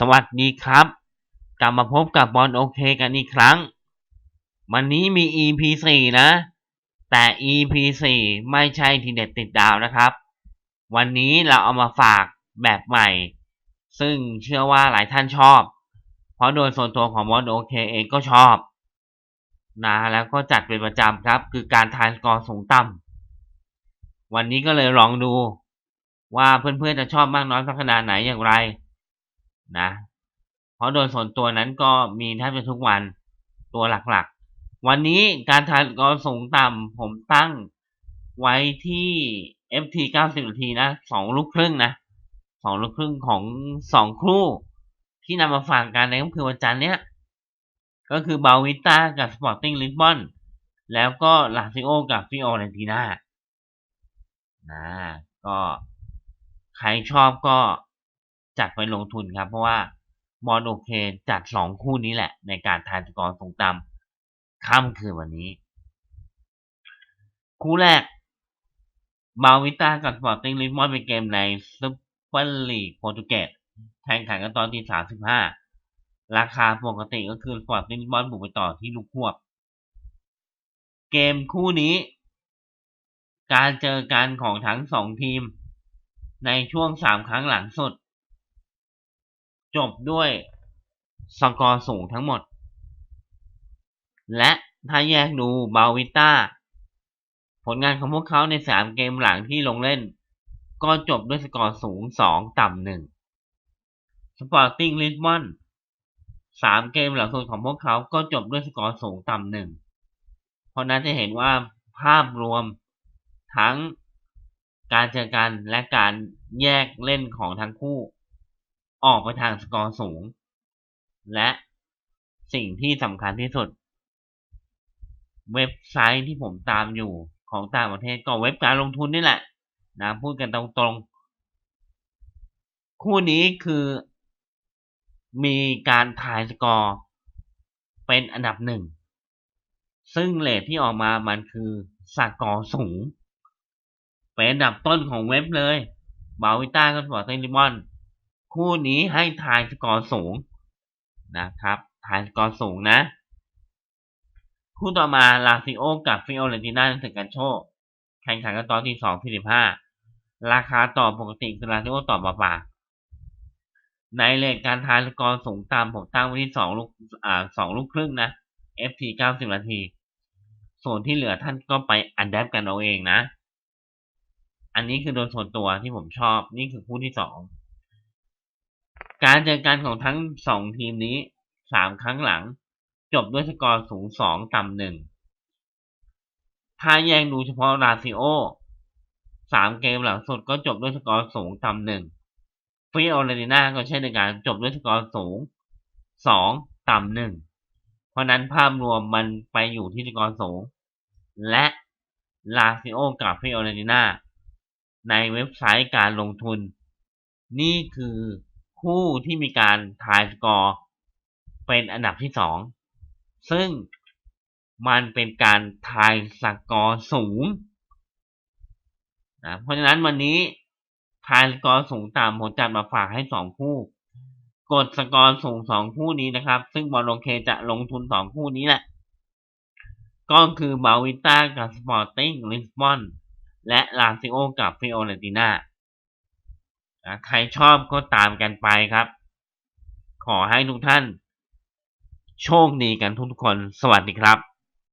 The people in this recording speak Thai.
สวัสดีครับ กลับมาพบกับบอลโอเคกันอีกครั้ง วันนี้มี EP 4นะ แต่ EP 4ไม่ใช่ทีเด็ดติดดาวนะครับ วันนี้เราเอามาฝากแบบใหม่ ซึ่งเชื่อว่าหลายท่านชอบ เพราะโดยส่วนตัวของบอลโอเคเองก็ชอบ นะแล้วก็จัดเป็นประจำครับ คือการทายกอร์สูงต่ำวันนี้ก็เลยลองดู ว่าเพื่อนๆจะชอบมากน้อยสักขนาดไหนอย่างไร นะ เพราะโดยส่วนตัวนั้นก็มีแทบจะทุกวันตัวหลักๆ วันนี้การทายสกอสูงต่ำผมตั้งไว้ที่ FT 90นาทีนะสองลูกครึ่งนะสองลูกครึ่งของสองคู่ ที่นำมาฝากกันในค่ำคืนวันจันทร์เนี้ย ก็คือบาวิต้ากับสปอร์ติ้งลิสบอนแล้วก็ลาซิโอกับฟิโอเรนติน่านะก็ใครชอบก็ จัดไปลงทุนครับ เพราะว่าบอลโอเคจัดสองคู่นี้แหละ ในการทายสกอร์สูงต่ำค่ำคืนวันนี้ คู่แรกบาวิต้ากับสปอร์ติ้งลิสบอนเป็นเกมในซุปเปอร์ลีกโปรตุเกสแข่งขันกันตอนที่สามสิบห้าราคาปกติก็คือสปอร์ติ้งลิสบอนบุกไปต่อที่ลูกควบ เกมคู่นี้ การเจอกันของทั้งสองทีม ในช่วงสามครั้งหลังสุด จบด้วยสกอร์สูงทั้งหมด และถ้าแยกดูบาวิต้าผลงานของพวกเขาในสามเกมหลังที่ลงเล่น ก็จบด้วยสกอร์สูงสองต่ำหนึ่งสปอร์ติ้งลิสบอนสามเกมหลังสุดของพวกเขาก็จบด้วยสกอร์สูงต่ำหนึ่ง เพราะนั้นจะเห็นว่าภาพรวมทั้งการเจอกันและการแยกเล่นของทั้งคู่ ออกไปทางสกอร์สูง และสิ่งที่สำคัญที่สุด เว็บไซต์ที่ผมตามอยู่ของต่างประเทศก็เว็บการลงทุนนี่แหละนะพูดกันตรงๆ คู่นี้คือมีการทายสกอร์เป็นอันดับหนึ่ง ซึ่งเลทที่ออกมามันคือสกอร์สูง เป็นอันดับต้นของเว็บเลยบาวิต้ากับสปอร์ตเซนลิมอน คู่นี้ให้ทายสกอร์สูงนะครับทายสกอร์สูงนะ คู่ต่อมาลาซิโอกับฟิโอเรนติน่าถึงกันโชคแข่งขันกันตอนที่สองที่สิบห้าราคาต่อปกติคือลาซิโอต่อมาป่าในเลทการทายสกอร์สูงตามผมตั้งไว้ที่สองลูกอ่าสองลูกครึ่งนะ FT เก้าสิบนาที ส่วนที่เหลือท่านก็ไปอันดับกันเอาเองนะ อันนี้คือโดยส่วนตัวที่ผมชอบนี่คือคู่ที่สอง การเจอกันของทั้งสองทีมนี้สามครั้งหลัง จบด้วยสกอร์สูงสองต่ำหนึ่งถ้าแยกดูเฉพาะลาซิโอสามเกมหลังสุดก็จบด้วยสกอร์สูงต่ำหนึ่งฟิโอเรติน่าก็เช่นเดียวกันจบด้วยสกอร์สูงสองต่ำหนึ่งเพราะนั้นภาพรวมมันไปอยู่ที่สกอร์สูง และลาซิโอกับฟิโอเรติน่าในเว็บไซต์การลงทุน นี่คือ คู่ที่มีการทายสกอร์เป็นอันดับที่สองซึ่งมันเป็นการทายสกอร์สูงนะเพราะฉะนั้นวันนี้ทายสกอร์สูงต่ำผมจัดมาฝากให้สองคู่ กดสกอร์สูงสองคู่นี้นะครับ ซึ่งบอลโอเคจะลงทุนสองคู่นี้แหละ ก็คือบาวิต้ากับสปอร์ติ้งลิสบอนและลาซิโอกับฟิโอเรนติ น่าใครชอบก็ตามกันไปครับ ขอให้ทุกท่าน โชคดีกันทุกคน สวัสดีครับ